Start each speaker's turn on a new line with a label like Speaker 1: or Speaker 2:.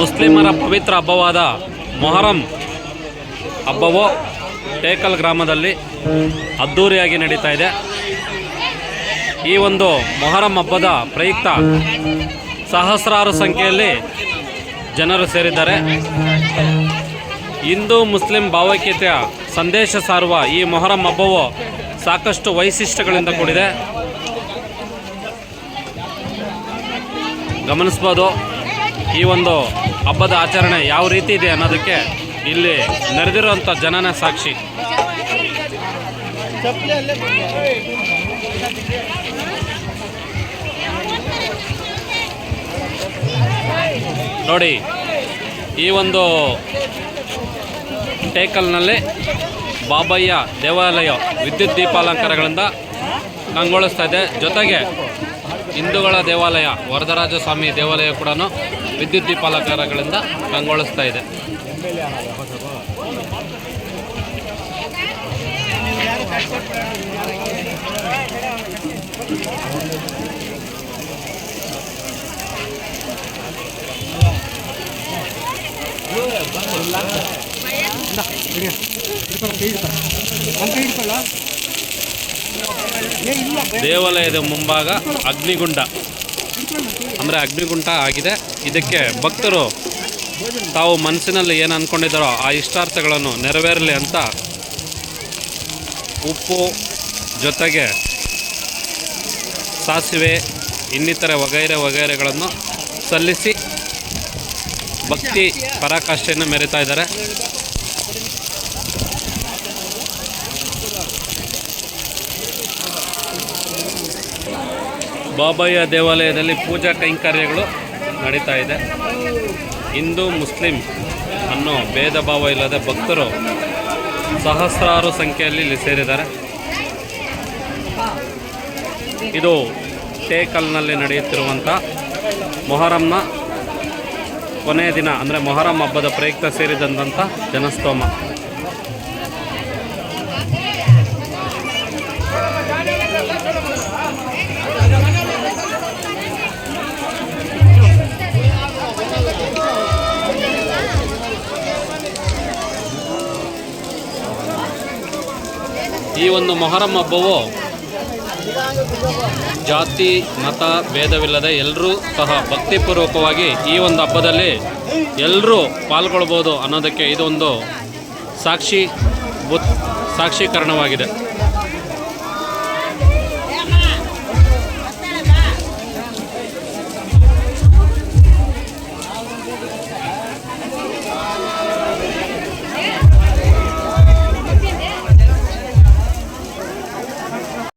Speaker 1: ಮುಸ್ಲಿಮರ ಪವಿತ್ರ ಹಬ್ಬವಾದ ಮೊಹರಂ ಹಬ್ಬವು ಟೇಕಲ್ ಗ್ರಾಮದಲ್ಲಿ ಅದ್ಧೂರಿಯಾಗಿ ನಡೀತಾ ಇದೆ. ಈ ಒಂದು ಮೊಹರಂ ಹಬ್ಬದ ಪ್ರಯುಕ್ತ ಸಹಸ್ರಾರು ಸಂಖ್ಯೆಯಲ್ಲಿ ಜನರು ಸೇರಿದ್ದಾರೆ. ಹಿಂದೂ ಮುಸ್ಲಿಂ ಭಾವೈಕ್ಯತೆಯ ಸಂದೇಶ ಸಾರುವ ಈ ಮೊಹರಂ ಹಬ್ಬವು ಸಾಕಷ್ಟು ವೈಶಿಷ್ಟ್ಯಗಳಿಂದ ಕೂಡಿದೆ. ಗಮನಿಸ್ಬೋದು. ಈ ಒಂದು ಹಬ್ಬದ ಆಚರಣೆ ಯಾವ ರೀತಿ ಇದೆ ಅನ್ನೋದಕ್ಕೆ ಇಲ್ಲಿ ನೆರೆದಿರುವಂಥ ಜನನ ಸಾಕ್ಷಿ. ನೋಡಿ, ಈ ಒಂದು ಟೇಕಲ್ನಲ್ಲಿ ಬಾಬಯ್ಯ ದೇವಾಲಯ ವಿದ್ಯುತ್ ದೀಪಾಲಂಕಾರಗಳಿಂದ ಕಂಗೊಳಿಸ್ತಾ ಇದೆ. ಜೊತೆಗೆ ಹಿಂದೂಗಳ ದೇವಾಲಯ ವರದರಾಜ ಸ್ವಾಮಿ ದೇವಾಲಯ ಕೂಡ ವಿದ್ಯುತ್ ದೀಪಾಲಂಕಾರಗಳಿಂದ ಕಂಗೊಳಿಸ್ತಾ ಇದೆ ದೇವಾಲಯದ ಮುಂಭಾಗ ಅಗ್ನಿಗುಂಡ. ಅಂದರೆ ಅಗ್ನಿಗುಂಡ ಆಗಿದೆ. ಇದಕ್ಕೆ ಭಕ್ತರು ತಾವು ಮನಸ್ಸಿನಲ್ಲಿ ಏನು ಅಂದ್ಕೊಂಡಿದ್ದಾರೋ ಆ ಇಷ್ಟಾರ್ಥಗಳನ್ನು ನೆರವೇರಲಿ ಅಂತ ಉಪ್ಪು ಜೊತೆಗೆ ಸಾಸಿವೆ, ಇನ್ನಿತರ ವಗೈರೆ ವಗೈರೆಗಳನ್ನು ಸಲ್ಲಿಸಿ ಭಕ್ತಿ ಪರಾಕಾಷ್ಠೆಯನ್ನು ಮೆರೀತಾ ಇದ್ದಾರೆ. ಬಾಬಯ್ಯ ದೇವಾಲಯದಲ್ಲಿ ಪೂಜಾ ಕೈಂಕರ್ಯಗಳು ನಡೀತಾ ಇದೆ. ಹಿಂದೂ, ಮುಸ್ಲಿಂ ಅನ್ನೋ ಭೇದ ಭಾವ ಇಲ್ಲದೆ ಭಕ್ತರು ಸಹಸ್ರಾರು ಸಂಖ್ಯೆಯಲ್ಲಿ ಇಲ್ಲಿ ಸೇರಿದ್ದಾರೆ. ಇದು ಟೇಕಲ್ನಲ್ಲಿ ನಡೆಯುತ್ತಿರುವಂಥ ಮೊಹರಂನ ಕೊನೆಯ ದಿನ, ಅಂದರೆ ಮೊಹರಂ ಹಬ್ಬದ ಪ್ರಯುಕ್ತ ಸೇರಿದಂಥ ಜನಸ್ತೋಮ. ಈ ಒಂದು ಮೊಹರಂ ಹಬ್ಬವು ಜಾತಿ, ಮತ, ಭೇದವಿಲ್ಲದೆ ಎಲ್ಲರೂ ಸಹ ಭಕ್ತಿಪೂರ್ವಕವಾಗಿ ಈ ಒಂದು ಹಬ್ಬದಲ್ಲಿ ಎಲ್ಲರೂ ಪಾಲ್ಗೊಳ್ಬೋದು ಅನ್ನೋದಕ್ಕೆ ಇದೊಂದು ಸಾಕ್ಷಿ ಸಾಕ್ಷೀಕರಣವಾಗಿದೆ.